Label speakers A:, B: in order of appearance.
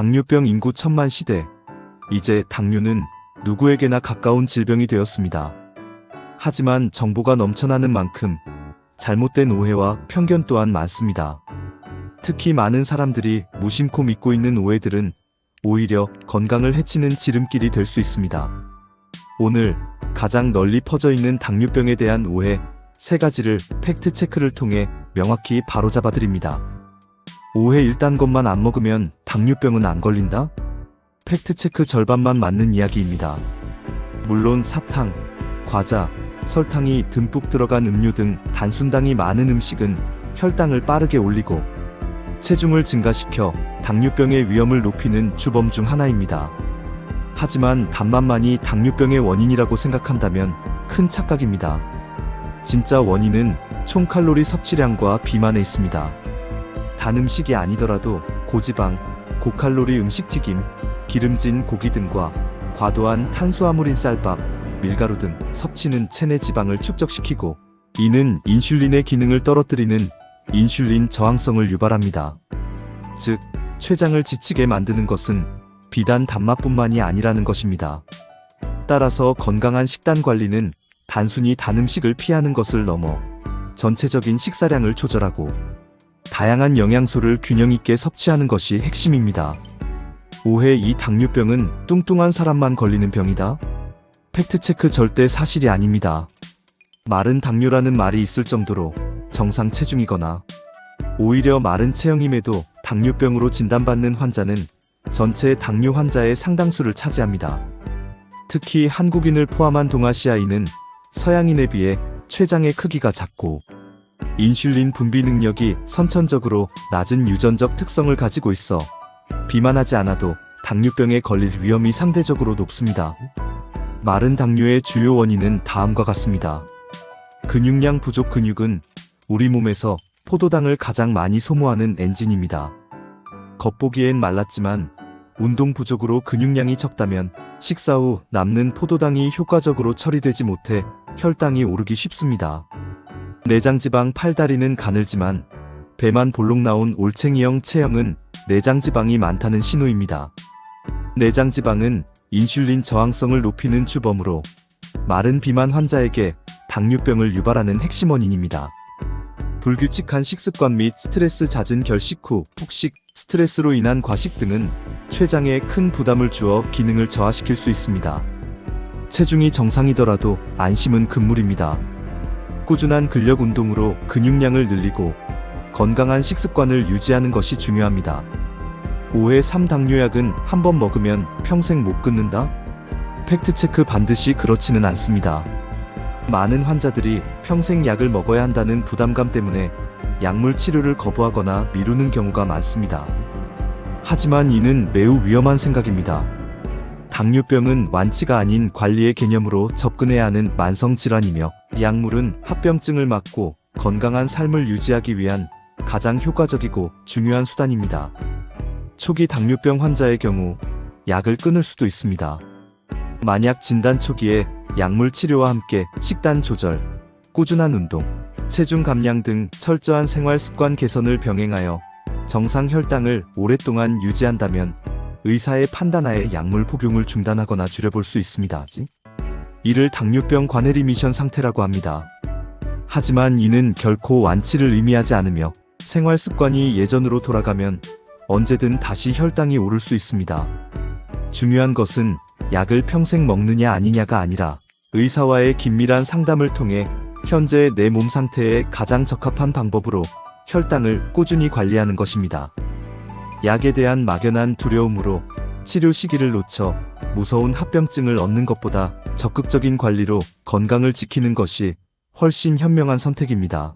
A: 당뇨병 인구 천만 시대. 이제 당뇨는 누구에게나 가까운 질병이 되었습니다. 하지만 정보가 넘쳐나는 만큼 잘못된 오해와 편견 또한 많습니다. 특히 많은 사람들이 무심코 믿고 있는 오해들은 오히려 건강을 해치는 지름길이 될 수 있습니다. 오늘 가장 널리 퍼져 있는 당뇨병에 대한 오해 세 가지를 팩트 체크를 통해 명확히 바로잡아 드립니다. 오해 1단것만 안 먹으면 당뇨병은 안 걸린다? 팩트 체크 절반만 맞는 이야기입니다. 물론 사탕, 과자, 설탕이 듬뿍 들어간 음료 등 단순당이 많은 음식은 혈당을 빠르게 올리고 체중을 증가시켜 당뇨병의 위험을 높이는 주범 중 하나입니다. 하지만 단맛만이 당뇨병의 원인이라고 생각한다면 큰 착각입니다. 진짜 원인은 총 칼로리 섭취량과 비만에 있습니다. 단 음식이 아니더라도 고지방, 고칼로리 음식 튀김, 기름진 고기 등과 과도한 탄수화물인 쌀밥, 밀가루 등 섭취는 체내 지방을 축적시키고 이는 인슐린의 기능을 떨어뜨리는 인슐린 저항성을 유발합니다. 즉, 췌장을 지치게 만드는 것은 비단 단맛뿐만이 아니라는 것입니다. 따라서 건강한 식단 관리는 단순히 단 음식을 피하는 것을 넘어 전체적인 식사량을 조절하고 다양한 영양소를 균형 있게 섭취하는 것이 핵심입니다. 오해 이 당뇨병은 뚱뚱한 사람만 걸리는 병이다? 팩트체크 절대 사실이 아닙니다. 마른 당뇨라는 말이 있을 정도로 정상 체중이거나 오히려 마른 체형임에도 당뇨병으로 진단받는 환자는 전체 당뇨 환자의 상당수를 차지합니다. 특히 한국인을 포함한 동아시아인은 서양인에 비해 췌장의 크기가 작고 인슐린 분비 능력이 선천적으로 낮은 유전적 특성을 가지고 있어 비만하지 않아도 당뇨병에 걸릴 위험이 상대적으로 높습니다. 마른 당뇨의 주요 원인은 다음과 같습니다. 근육량 부족 근육은 우리 몸에서 포도당을 가장 많이 소모하는 엔진입니다. 겉보기엔 말랐지만 운동 부족으로 근육량이 적다면 식사 후 남는 포도당이 효과적으로 처리되지 못해 혈당이 오르기 쉽습니다. 내장지방 팔다리는 가늘지만 배만 볼록 나온 올챙이형 체형은 내장지방이 많다는 신호입니다. 내장지방은 인슐린 저항성을 높이는 주범으로 마른 비만 환자에게 당뇨병을 유발하는 핵심 원인입니다. 불규칙한 식습관 및 스트레스 잦은 결식 후 폭식, 스트레스로 인한 과식 등은 췌장에 큰 부담을 주어 기능을 저하시킬 수 있습니다. 체중이 정상이더라도 안심은 금물입니다. 꾸준한 근력 운동으로 근육량을 늘리고 건강한 식습관을 유지하는 것이 중요합니다. 5회 3당뇨약은 한 번 먹으면 평생 못 끊는다? 팩트체크 반드시 그렇지는 않습니다. 많은 환자들이 평생 약을 먹어야 한다는 부담감 때문에 약물 치료를 거부하거나 미루는 경우가 많습니다. 하지만 이는 매우 위험한 생각입니다. 당뇨병은 완치가 아닌 관리의 개념으로 접근해야 하는 만성질환이며 약물은 합병증을 막고 건강한 삶을 유지하기 위한 가장 효과적이고 중요한 수단입니다. 초기 당뇨병 환자의 경우 약을 끊을 수도 있습니다. 만약 진단 초기에 약물 치료와 함께 식단 조절, 꾸준한 운동, 체중 감량 등 철저한 생활 습관 개선을 병행하여 정상 혈당을 오랫동안 유지한다면 의사의 판단하에 약물 복용을 중단하거나 줄여볼 수 있습니다. 이를 당뇨병 관해 리 미션 상태라고 합니다. 하지만 이는 결코 완치를 의미하지 않으며 생활 습관이 예전으로 돌아가면 언제든 다시 혈당이 오를 수 있습니다. 중요한 것은 약을 평생 먹느냐 아니냐가 아니라 의사와의 긴밀한 상담을 통해 현재 내 몸 상태에 가장 적합한 방법으로 혈당을 꾸준히 관리하는 것입니다. 약에 대한 막연한 두려움으로 치료 시기를 놓쳐 무서운 합병증을 얻는 것보다 적극적인 관리로 건강을 지키는 것이 훨씬 현명한 선택입니다.